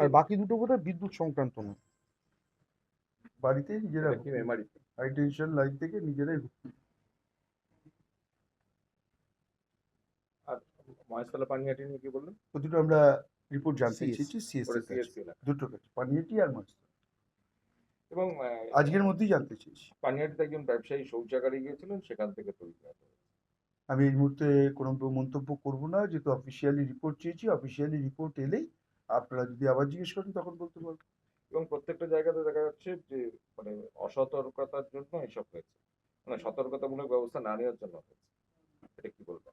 আর বাকি দুটো বোধহয় বিদ্যুৎ সংক্রান্ত নয়। বাড়িতে নিজেরা মেমারিতে হাই টেনশন লাইন থেকে নিজেরাই। আর মহেশতলা পানিহাটি নিয়ে কি বললেন? দুটো আমরা রিপোর্ট জানতে চেয়েছি সিএসসি দুটো কাছে পানিয়াটি আর এবং আজকের মধ্যেই জানতে চেয়েছি। পানিহাটিতে একজন ব্যবসায়ী শৌচাগারে গিয়েছিলেন সেখান থেকে তৈরি করা আমি এই মুহূর্তে কোনো মন্তব্য করব না যেহেতু অফিসিয়ালি রিপোর্ট চেয়েছি অফিসিয়ালি রিপোর্ট এলেই আপনারা যদি আবার জিজ্ঞেস করেন তখন বলতে পারব। এবং প্রত্যেকটা জায়গাতে দেখা যাচ্ছে যে মানে অসতর্কতার জন্য এসব হয়েছে। মানে সতর্কতামূলক ব্যবস্থা না নেওয়ার জন্য হয়েছে। এটা কি বলবেন?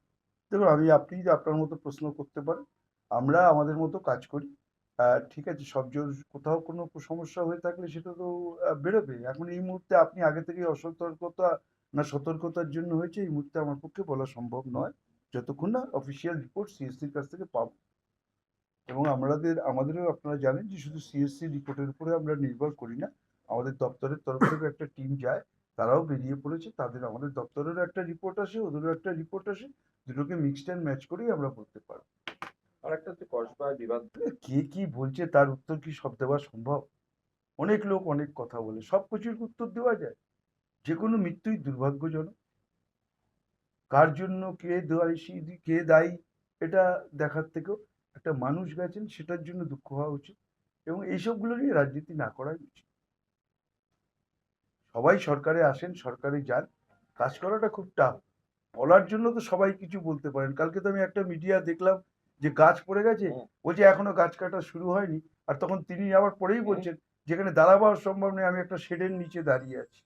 দেখুন আমি আপনি আপনার মতো প্রশ্ন করতে পারেন আমরা আমাদের মতো কাজ করি। ঠিক আছে সব কোথাও কোনো সমস্যা হয়ে থাকলে সেটা তো বেরোবে। এখন এই মুহূর্তে আপনি আগে থেকে অসতর্কতা না সতর্কতার জন্য হয়েছে এই মুহূর্তে আমার পক্ষে বলা সম্ভব নয়। যতক্ষণ না অফিসিয়াল রিপোর্ট সিএসসির কাছ থেকে পাবো এবং আমাদের আমাদেরও আপনারা জানেন যে শুধু সিএসসি রিপোর্টের উপরে আমরা নির্ভর করি না আমাদের দপ্তরের তরফ থেকে একটা টিম যায় তারাও বেরিয়ে পড়েছে তাদের আমাদের দপ্তরেরও একটা রিপোর্ট আসে ওদেরও একটা রিপোর্ট আসে দুটোকে মিক্সড অ্যান্ড ম্যাচ করেই আমরা বলতে পারব। আর একটা হচ্ছে কসবা বিবাদ। কে কি বলছে তার উত্তর কি সব দেওয়া সম্ভব? অনেক লোক অনেক কথা বলে সব কিছুর উত্তর দেওয়া যায়। যে কোনো মৃত্যুই দুর্ভাগ্যজনক। কার জন্য কে দায়ী কে দায়ী এটা দেখার থেকেও একটা মানুষ গেছেন সেটার জন্য দুঃখ হওয়া উচিত এবং এইসবগুলো নিয়ে রাজনীতি না করাই উচিত। সবাই সরকারে আসেন সরকারে যান কাজ করাটা খুব টাফ বলার জন্য তো সবাই কিছু বলতে পারেন। কালকে তো আমি একটা মিডিয়া দেখলাম যে গাছ পড়ে গেছে। বলছে এখনও গাছ কাটা শুরু হয়নি। আর তখন তিনি আবার পরেই বলছেন যেখানে দাঁড়াবার সম্ভব নেই আমি একটা শেডের নিচে দাঁড়িয়ে আছি।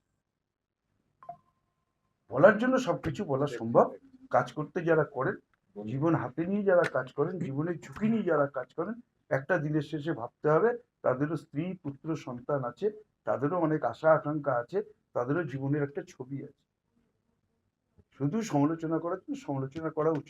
বলার জন্য সবকিছু বলা সম্ভব। কাজ করতে যারা করেন জীবন হাতে নিয়ে যারা কাজ করেন, জীবনের ঝুঁকি নিয়ে যারা কাজ করেন, একটা দিনের শেষে ভাবতে হবে তাদেরও স্ত্রী, পুত্র, সন্তান আছে, তাদেরও অনেক আশা, আকাঙ্ক্ষা আছে, তাদেরও জীবনের একটা ছবি আছে। শুধু সমালোচনা করার জন্য, সমালোচনা করা উচিত